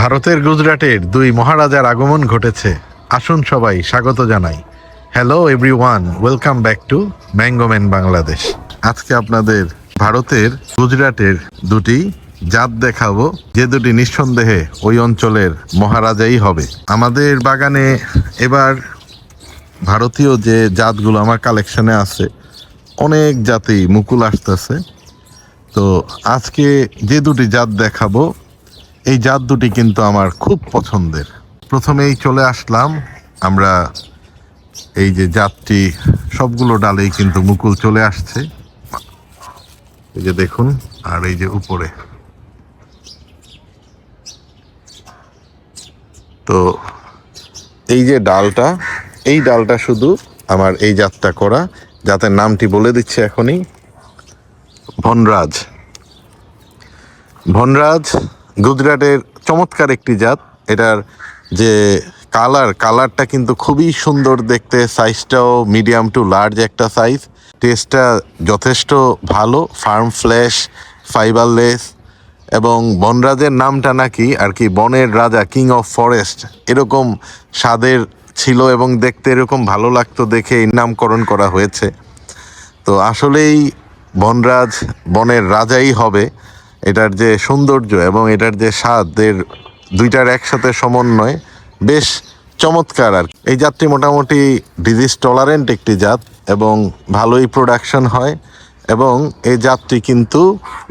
ভারতের গুজরাটের দুই মহারাজার আগমন ঘটেছে। আসুন সবাই স্বাগত জানাই। Hello everyone welcome back to Mangoman Bangladesh আজকে আপনাদের ভারতের গুজরাটের দুটি জাত দেখাবো। যে দুটি নিঃসন্দেহে ওই অঞ্চলের মহারাজাই হবে। আমাদের বাগানে এবার ভারতীয় যে জাতগুলো আমার কালেকশনে আছে, অনেক জাতি মুকুল আসতেছে। তো আজকে যে দুটি জাত দেখাবো এই জাত দুটি কিন্তু আমার খুব পছন্দের। প্রথমেই চলে আসলাম আমরা এই যে জাতটি, সবগুলো ডালেই কিন্তু মুকুল চলে আসছে। এই যে দেখুন, আর এই যে উপরে। তো এই যে ডালটা, এই ডালটা শুধু আমার এই জাতটা করা, জাতের নামটি বলে দিচ্ছে এখনই। ভনরাজ ভনরাজ গুজরাটের চমৎকার একটি জাত। এটার যে কালার কালারটা কিন্তু খুবই সুন্দর দেখতে। সাইজটাও মিডিয়াম টু লার্জ একটা সাইজ টেস্টটা যথেষ্ট ভালো। ফার্ম ফ্ল্যাশ ফাইবারলেস এবং বনরাজের নামটা নাকি আর কি বনের রাজা কিং অফ ফরেস্ট এরকম স্বাদের ছিল এবং দেখতে এরকম ভালো লাগতো দেখে এই নামকরণ করা হয়েছে। তো আসলেই বনরাজ বনের রাজাই হবে। এটার যে সৌন্দর্য এবং এটার যে স্বাদের দুইটার একসাথে সমন্বয় বেশ চমৎকার আর এই জাতটি মোটামুটি ডিজিজ টলারেন্ট একটি জাত এবং ভালোই প্রোডাকশন হয় এবং এই জাতটি কিন্তু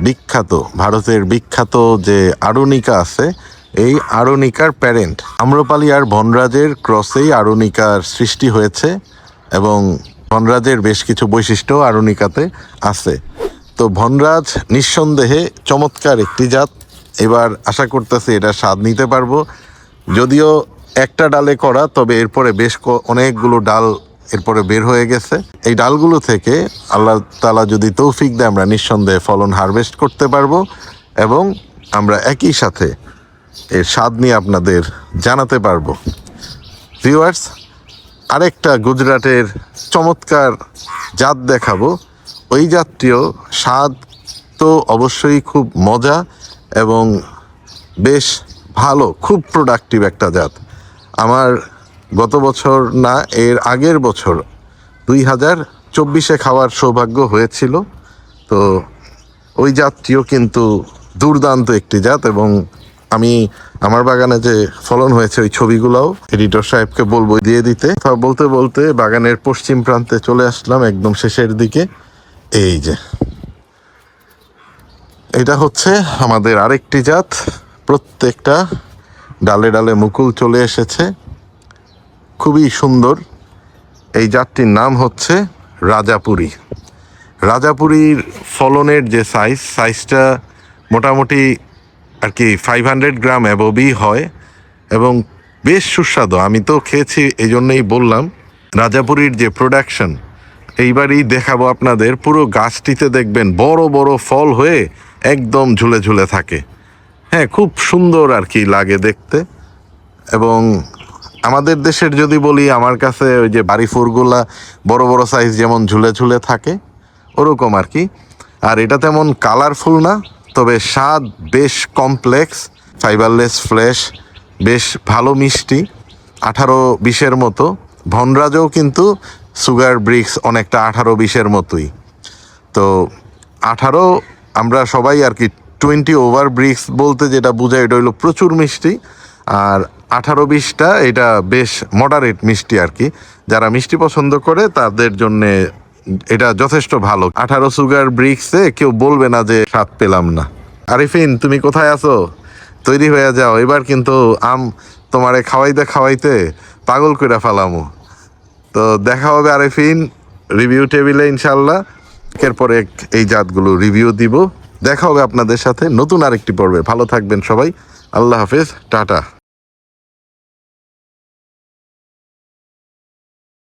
বিখ্যাত, ভারতের বিখ্যাত যে আরুনিকা আছে, এই আরুনিকার প্যারেন্ট। আম্রপালি আর বনরাজের ক্রসেই আরুনিকার সৃষ্টি হয়েছে এবং বনরাজের বেশ কিছু বৈশিষ্ট্য আরুনিকাতে আছে। তো ভনরাজ নিঃসন্দেহে চমৎকার একটি জাত। এবার আশা করতেছি এটা স্বাদ নিতে পারব। যদিও একটা ডালে করা, তবে এরপরে বেশ অনেকগুলো ডাল এরপরে বের হয়ে গেছে। এই ডালগুলো থেকে আল্লাহ তালা যদি তৌফিক দেয়, আমরা নিঃসন্দেহে ফলন হারভেস্ট করতে পারব এবং আমরা একই সাথে এর স্বাদ নিয়ে আপনাদের জানাতে পারব। ভিউয়ার্স, আরেকটা গুজরাটের চমৎকার জাত দেখাবো। ওই জাতটিও স্বাদ তো অবশ্যই খুব মজা এবং বেশ ভালো, খুব প্রোডাক্টিভ একটা জাত। আমার গত বছর না, এর আগের বছর দুই হাজার চব্বিশে খাওয়ার সৌভাগ্য হয়েছিল। তো ওই জাতটিও কিন্তু দুর্দান্ত একটি জাত এবং আমি, আমার বাগানে যে ফলন হয়েছে ওই ছবিগুলোও এডিটর সাহেবকে বলব দিয়ে দিতে। বলতে বলতে বাগানের পশ্চিম প্রান্তে চলে আসলাম একদম শেষের দিকে। এই যে। এটা হচ্ছে আমাদের আরেকটি জাত। প্রত্যেকটা ডালে ডালে মুকুল চলে এসেছে। খুবই সুন্দর। এই জাতটির নাম হচ্ছে রাজাপুরী। রাজাপুরীর ফলনের যে সাইজ সাইজটা মোটামুটি আর কি ফাইভ হান্ড্রেড গ্রাম অ্যাবভই হয় এবং বেশ সুস্বাদু। আমি তো খেয়েছি, এই জন্যই বললাম। রাজাপুরীর যে প্রোডাকশন এইবারই দেখাবো আপনাদের, পুরো গাছটিতে দেখবেন বড় বড় ফল হয়ে একদম ঝুলে ঝুলে থাকে। হ্যাঁ খুব সুন্দর আর কি লাগে দেখতে। এবং আমাদের দেশের যদি বলি, আমার কাছে ওই যে বাড়ি ফুরগুলা বড় বড় সাইজ যেমন ঝুলে ঝুলে থাকে, ওরকম আর কি। আর এটা তেমন কালারফুল না, তবে স্বাদ বেশ কমপ্লেক্স ফাইবারলেস ফ্লেশ বেশ ভালো মিষ্টি, আঠারো বিশের মতো। ভনরাজও কিন্তু সুগার ব্রিক্স অনেকটা আঠারো বিশের মতোই। তো আঠারো আমরা সবাই আর কি টোয়েন্টি ওভার ব্রিক্স বলতে যেটা বোঝায় এটা হলো প্রচুর মিষ্টি। আর আঠারো বিশটা এটা বেশ মডারেট মিষ্টি আর কি। যারা মিষ্টি পছন্দ করে তাদের জন্য এটা যথেষ্ট ভালো। আঠারো সুগার ব্রিক্সে কেউ বলবে না যে স্বাদ পেলাম না। আরিফিন, তুমি কোথায় আছো? তৈরি হয়ে যাও। এবার কিন্তু আম তোমারে খাওয়াইতে খাওয়াইতে পাগল করে ফেলামো। তো দেখা হবে আরেফিন রিভিউ টেবিলে ইনশাল্লাহ এরপরে এই জাতগুলো রিভিউ দিব। দেখা হবে আপনাদের সাথে নতুন আরেকটি পর্বে। ভালো থাকবেন সবাই। আল্লাহ হাফেজ। টাটা।